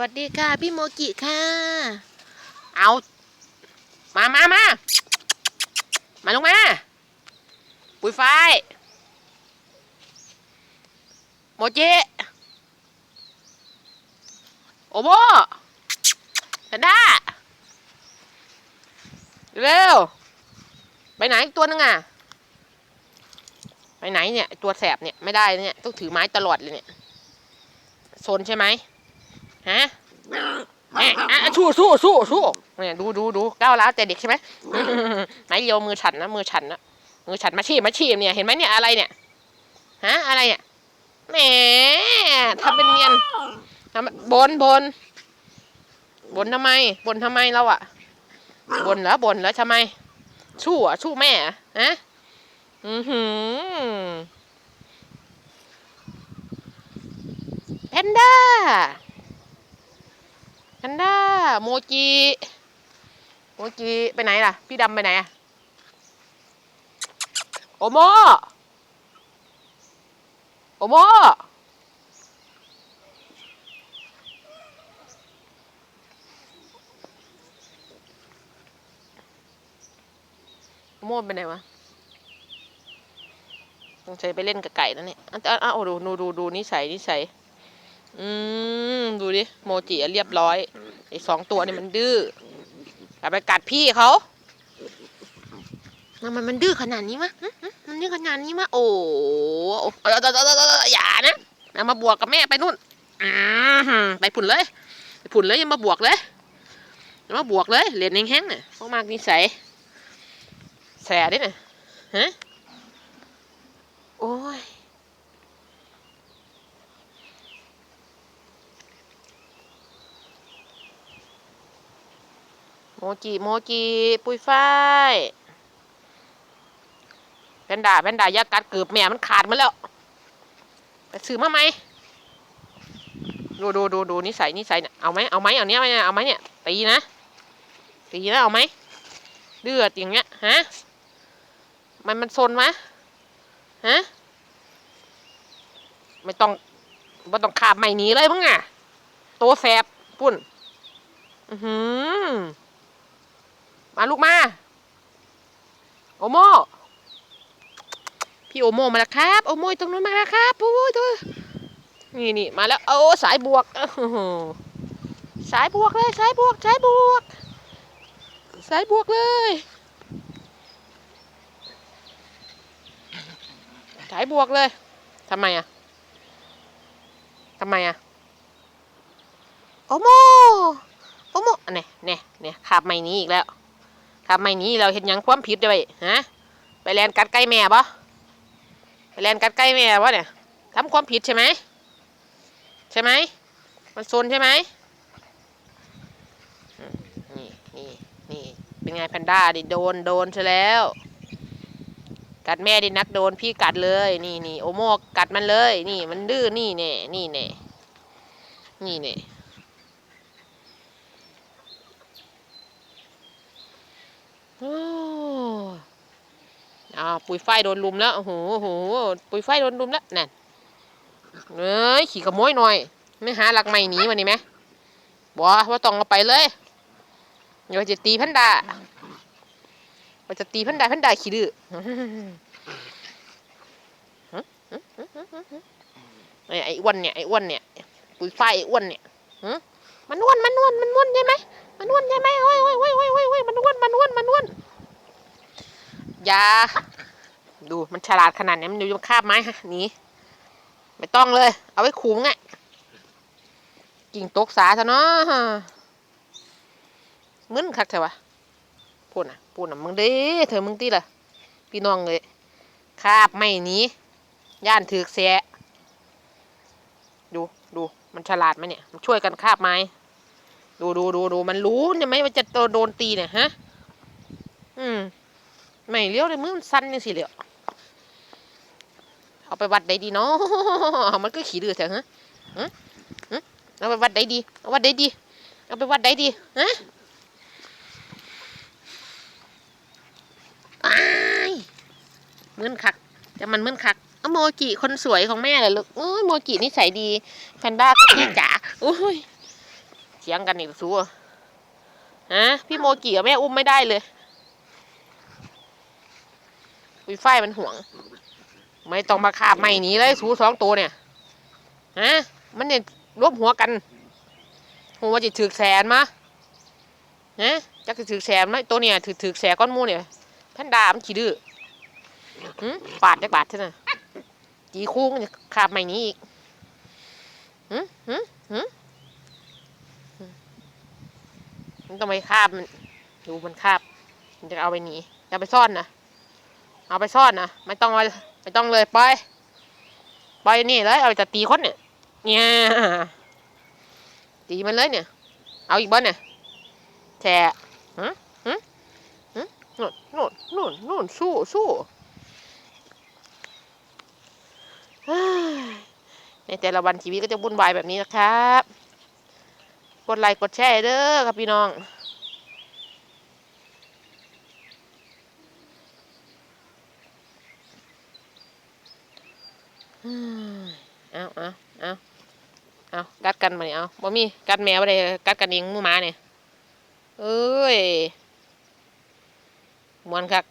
วัสดีค่ะ พี่โมกิค่ะ เอา มามามา มาลงมา ปุยไฟ โมจิ โอโมแพนด้า เร็ว ไปไหนอีกตัวนึงอะ ไปไหนเนี่ย ตัวแสบเนี่ย ไม่ได้เนี่ย ต้องถือไม้ตลอดเลยเนี่ยโซนใช่ไหม ฮะแหม่อะสู้สู้สู้สู้เนี่ยดูดูดูก้าวร้าวแต่เด็กใช่ไหมไหนเดียวมือฉันนะมือฉันนะมือฉันมาชีพมาชีพเนี่ยเห็นไหมเนี่ยอะไรเนี่ยฮะอะไรเนี่ยแหมทำเป็นเนียนทำบนบนบนทำไมบนทำไมเราอะบนแล้วบนแล้วทำไมสู้อะสู้แม่อะฮะอือหือแพนด้า นด้าโมจิโมจิไปไหนล่ะ พี่ดำไปไหนอะโอโมโอโมโอโมไปไหนวะต้องใช้ไปเล่นกับไก่แล้วเนี่ยอ้าวอ้าวดูดูดูดูนิสัยนิสัย อืมดูดิโมจิอะเรียบร้อยไอ้สองตัวนี่มันดื้อกลับไปกัดพี่เขาทำไมมันดื้อขนาดนี้มะหึหึมันดื้อขนาดนี้มะโอ้โหเอาเอาเอาเอาเอาเอาอย่านะเอามาบวกกับแม่ไปนู่นอืมไปผุนเลยไปผุนเลยอยังมาบวกเลยอย่ามาบวกเลยเรียนแห้งๆเนี่ยพวกมากนิสัยแสดิเนี่ยฮะโอ้ย โมจิโมจิปุยฝ้ายแพนด้าแพนด้ายากัดเกือบแม่มันขาดมาแล้ว ไปซื้อมาไหมดูดูดูดูนิสัยนิสัยเนี่ยเอาไหมเอาไหมเอาเนี้ยไหมเอาไหมเนี่ยตีนะตีนะเอาไหมเดือดอย่างเงี้ยฮะมันมันซนไหมฮะไม่ต้องไม่ต้องขาบไม่หนีเลยมั้งอะโตแสบปุ่น อือหือ มาลูกมา โอโมพี่โอโมมาแล้วครับ โอโมยตรงนู้นมาแล้วครับโอ้ยตัวนี่นี่มาแล้วโอ้สายบวกสายบวกเลยสายบวกสายบวกสายบวกเลยสายบวกเลยทำไมอะทำไมอะโอโมโอโมเนี่ยเนี่ยเนี่ยขับไม่นี้อีกแล้ว ขับไม่นี้เราเห็นยังความผิดด้วยฮะไปแลนกัดใกล้แม่ปะไปแลนกัดใกล้แม่ปะเนี่ยทำความผิดใช่ไหมใช่ไหมมันซนใช่ไหมอืมนี่นี่นี่เป็นไงแพนด้าดิโดนโดนซะแล้ว กัดแม่ดินักโดนพี่กัดเลยนี่นี่โอโมกัดมันเลย นี่มันดื้อนี่แน่นี่แน่นี่แน่ โอ้อ้าวปุยไฟโดนลุมแล้วโอ้โหโอ้โหปุยไฟโดนลุมแล้วนั่นเอ้ยขี่ขโมยหน่อย ไม่หาหลักไม่หนีมานี่ไหมบอกว่าต้องเอาไปเลยเดี๋ยวจะตีพันดาว่าจะตีพันดาพันดาขี้ดื้อไอ้ไอ้อ้วนเนี่ยไอ้อ้วนเนี่ยปุยไฟไอ้อ้วนเนี่ยมันอ้วนมันอ้วนมันอ้วนใช่ไหมมันอ้วนใช่ไหมโอ้ย มันอ้วนมันอ้วนมันอ้วนอยาดูมันฉลาดขนาดนี้มันอยู่คาบไม้ฮะหนีไม่ต้องเลย เอาไว้ขู่ไงกิ่งตกสาซะเนาะมึนคักเถอะวะพูดน่ะพูดน่ะมึงด้เธอมึงตีล่ะพี่น้องเลยคาบไม่หนีย่านถือกเสียดูดูมันฉลาดไหมเนี่ย มันช่วยกันคาบไม้ ดูดูดูดูมันรู้ใช่ไหมว่าจะโดนตีเนี่ยฮะ อืมไม่เลี้ยวเลยมือมันสั้นยังสิเหลียวเอาไปวัดใดดีเนาะมันก็ขี่ดื้อแถวฮะฮะเอาไปวัดใดดีเอาวัดใดดี เอาไปวัดใดดีฮะอ้ายมึนคักจะมันมึนคักอโมจิคนสวยของแม่เลยลูกโอ้ยโมจินิสัยดีแพนด้าก็แค่จ๋าโอ้ยถียงกันอีกสู้ฮะพี่โมจิกับแม่อุ้มไม่ได้เลย วิไฟมันห่วง ไม่ต้องมาคาบไม่หนีเลยสูสองตัวเนี่ยฮะมันเนี่ยรวมหัวกันหัวจะถือแสนมาฮะจักจะถือแสนไหมตัวเนี่ยถือถือแสนก้อนมูเนี่ยแพนดามันขี้ดื้อหืมบาดจักบาดเท่านั้นจีคู่มันจะคาบไม่หนีอีกหืมหืมหืมมันต้องไปคาบมันดูมันคาบมันจะเอาไปหนีจะไปซ่อนนะ เอาไปซ่อนนะไม่ต้องมาไม่ต้องเลยไปล่อยปนี่เลยเอาจะตีคนเนี่ยเนี่ยตีมันเลยเนี่ย เอาอีกบ้านเนี่ยแฉะหึหึหึนู่นนู่นนู่นนู่นสู้สู้ในแต่ละวันชีวิตก็จะวุ่นวายแบบนี้นะครับ กดไลค์กดแชร์เด้อครับพี่น้อง เอาเอาเอาเอากัดกันมาเนี่ยเอาบ่มีกัดแมวอะไรกัดกันเองมูหมาเนี่ยเอ้ยมวนคัก